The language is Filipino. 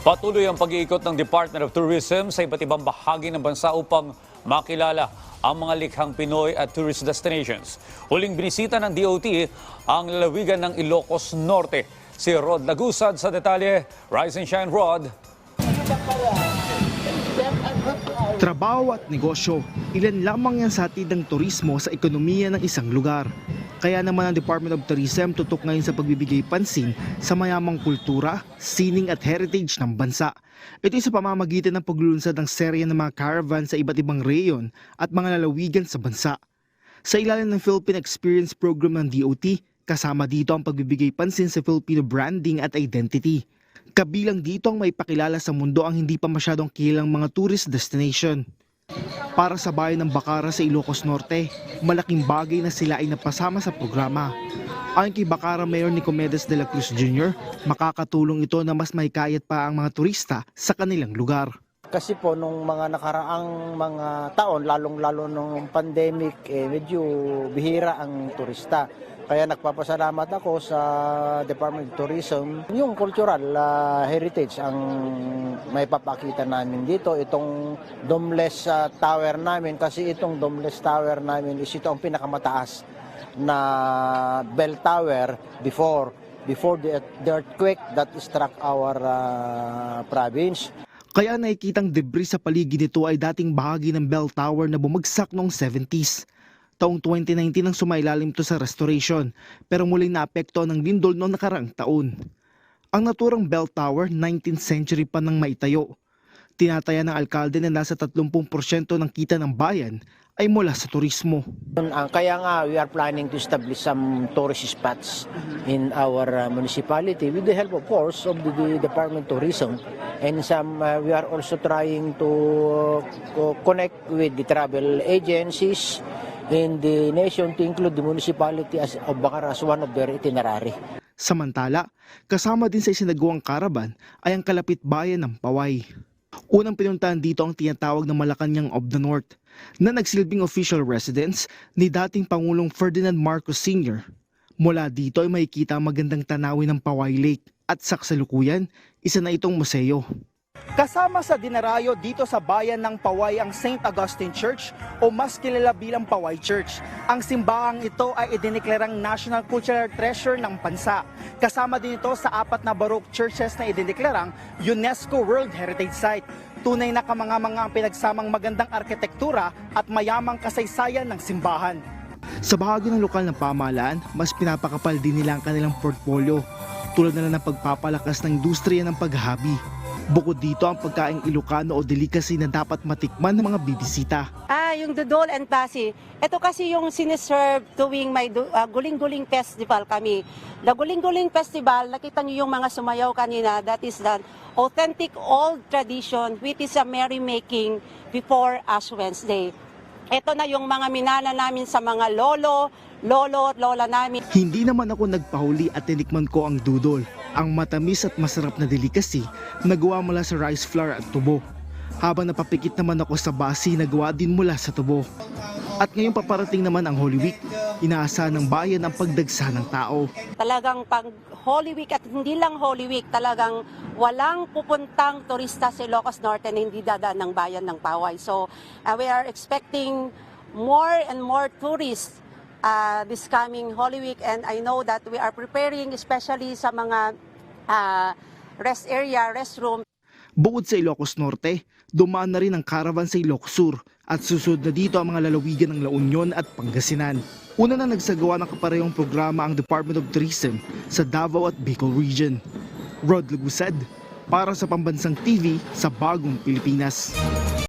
Patuloy ang pag-iikot ng Department of Tourism sa iba't ibang bahagi ng bansa upang makilala ang mga likhang Pinoy at tourist destinations. Huling binisita ng DOT ang lalawigan ng Ilocos Norte. Si Rod Lagusad sa detalye. Rise and Shine Rod. Trabaho at negosyo, ilan lamang yan sa hatid ng turismo sa ekonomiya ng isang lugar. Kaya naman ang Department of Tourism tutok ngayon sa pagbibigay pansin sa mayamang kultura, sining at heritage ng bansa. Ito ay sa pamamagitan ng paglulunsad ng serye ng mga caravan sa iba't ibang reyon at mga lalawigan sa bansa. Sa ilalim ng Philippine Experience Program ng DOT, kasama dito ang pagbibigay pansin sa Filipino branding at identity. Kabilang dito ang may pakilala sa mundo ang hindi pa masyadong kilalang mga tourist destination. Para sa bayan ng Bacara sa Ilocos Norte, malaking bagay na sila ay napasama sa programa. Ayon kay Bacara Mayor Nicomedes de la Cruz Jr., makakatulong ito na mas mahikayat pa ang mga turista sa kanilang lugar. Kasi po nung mga nakaraang mga taon, lalong-lalo nung pandemic, eh, medyo bihira ang turista. Kaya nagpapasalamat ako sa Department of Tourism. Yung cultural ah, heritage ang may papakita namin dito. Itong domeless ah, tower namin, kasi itong domeless tower namin is ito ang pinakamataas na bell tower before before the, earthquake that struck our ah, province. Kaya nakikitang debris sa paligid nito ay dating bahagi ng bell tower na bumagsak noong 70s. Taong 2019 ang sumailalim to sa restoration pero muling naapekto ng lindol noong nakaraang taon. Ang naturang bell tower 19th century pa nang maitayo. Tinataya ng alkalde na nasa 30% ng kita ng bayan ay mula sa turismo. Ang- Kaya nga, we are planning to establish some tourist spots in our uh, municipality with the help, of course, of the, the Department of Tourism. And some, uh, we are also trying to uh, connect with the travel agencies in the nation to include the municipality as, of Bacara as one of their itinerary. Samantala, kasama din sa isinagawang karaban ay ang kalapit bayan ng Paway. Unang pinuntahan dito ang tinatawag na Malacanang of the North na nagsilbing official residence ni dating Pangulong Ferdinand Marcos Sr. Mula dito ay makikita ang magandang tanawin ng Paway Lake at sa kasalukuyan, isa na itong museo. Kasama sa dinarayo dito sa bayan ng Paway ang St. Augustine Church o mas kilala bilang Paway Church. Ang simbahang ito ay idineklarang National Cultural Treasure ng bansa. Kasama din ito sa apat na Baroque churches na idineklarang UNESCO World Heritage Site. Tunay na kamanga-manga ang pinagsamang magandang arkitektura at mayamang kasaysayan ng simbahan. Sa bahagi ng lokal ng pamahalaan, mas pinapakapal din nila ang kanilang portfolio tulad na lang ng pagpapalakas ng industriya ng paghahabi. Bukod dito ang pagkaing Ilocano o delicacy na dapat matikman ng mga bibisita. Ah, yung Dudol and Pasi. Ito kasi yung siniserve tuwing may ah, guling-guling festival kami. The guling-guling festival, nakita niyo yung mga sumayaw kanina, that is the authentic old tradition which is a merrymaking before Ash Wednesday. Ito na yung mga minana namin sa mga lolo, lolo at lola namin. Hindi naman ako nagpahuli at tinikman ko ang dudol, ang matamis at masarap na delicacy na gawa mula sa rice flour at tubo. Habang napapikit naman ako sa basi na gawa din mula sa tubo. At ngayong paparating naman ang Holy Week, inaasahan ng bayan ang pagdagsa ng tao. Talagang pag Holy Week at hindi lang Holy Week, talagang walang pupuntang turista sa Ilocos Norte na hindi dadaan ng bayan ng Paway. So uh, we are expecting more and more tourists uh, this coming Holy Week and I know that we are preparing especially sa mga uh, rest area, restroom, Bukod sa Ilocos Norte, dumaan na rin ang caravan sa Ilocos Sur at susunod na dito ang mga lalawigan ng La Union at Pangasinan. Una na nagsagawa ng kaparehong programa ang Department of Tourism sa Davao at Bicol Region. Rod Lugusad, para sa Pambansang TV sa Bagong Pilipinas.